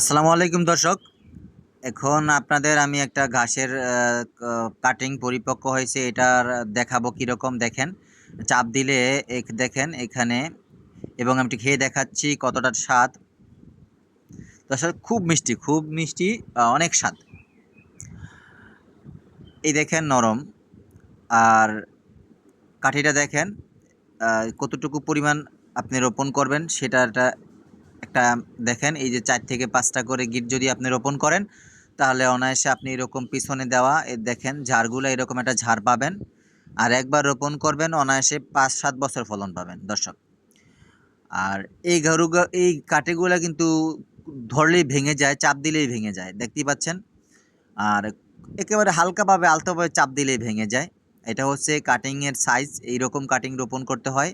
আসসালামু আলাইকুম দর্শক। এখন আপনাদের আমি একটা ঘাসের কাটিং পরিপক্ক হয়েছে, এটার দেখাবো কীরকম দেখেন। চাপ দিলে এক দেখেন এখানে, এবং আমি একটু খেয়ে দেখাচ্ছি কতটা স্বাদ। দর্শক, খুব মিষ্টি খুব মিষ্টি অনেক স্বাদ। এই দেখেন নরম। আর কাঠিটা দেখেন কতটুকু পরিমাণ আপনি রোপণ করবেন সেটা একটা, দেখেন, এই যে চার থেকে পাঁচটা করে গিট যদি আপনি রোপণ করেন, তাহলে অনায়াসে আপনি এরকম পিছনে দেওয়া দেখেন, ঝাড়গুলো এরকম একটা ঝাড় পাবেন। আর একবার রোপণ করবেন, অনায়াসে পাঁচ, সাত বছর ফলন পাবেন, দর্শক। আর এই গরু এই কাঠিগুলো কিন্তু ধরলেই ভেঙে যায়, চাপ দিলেই ভেঙে যায়, দেখতেই পাচ্ছেন? আর একেবারে হালকাভাবে, আলতোভাবে চাপ দিলেই ভেঙে যায়। এটা হচ্ছে কাটিংয়ের সাইজ এইরকম কাটিং রোপণ করতে হয়।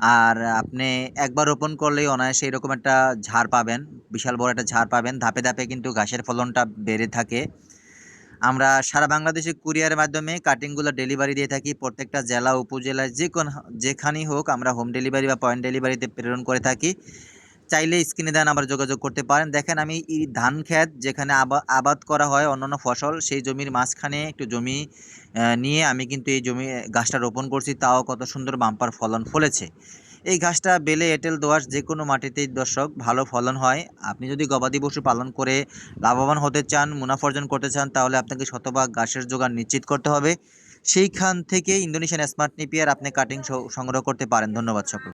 আর আপনি একবার রোপণ করলেই অনায়াসে এরকম একটা ঝাড় পাবেন, বিশাল বড় একটা ঝাড় পাবেন। ধাপে ধাপে কিন্তু ঘাসের ফলনটা বেড়ে থাকে। আমরা সারা বাংলাদেশে কুরিয়ারের মাধ্যমে কাটিংগুলো ডেলিভারি দিয়ে থাকি। প্রত্যেকটা জেলা, উপজেলায় যে কোন যেখানেই হোক আমরা হোম ডেলিভারি বা পয়েন্ট ডেলিভারিতে প্রেরণ করে থাকি। চাইলে স্ক্রিনে দেন আবার যোগাযোগ করতে পারেন। দেখেন আমি ধান ক্ষেত যেখানে আবা- আবাদ করা হয় অন্যান্য ফসল, সেই জমির মাঝখানে একটু জমি নিয়ে আমি কিন্তু এই জমি, গাছটা রোপণ করছি। তাও কত সুন্দর বাম্পার ফলন ফলেছে। এই ঘাসটা বেলে, এঁটেল, দোআঁশ যে কোনো মাটিতেই দর্শক ভালো ফলন হয়। আপনি যদি গবাদি পশু পালন করে লাভবান হতে চান, মুনাফা অর্জন করতে চান, তাহলে আপনাকে শতভাগ ঘাসের যোগান নিশ্চিত করতে হবে। সেইখান থেকে ইন্দোনেশিয়ান স্মার্ট নিপিয়ার আপনি কাটিং সংগ্রহ করতে পারেন। ধন্যবাদ সকল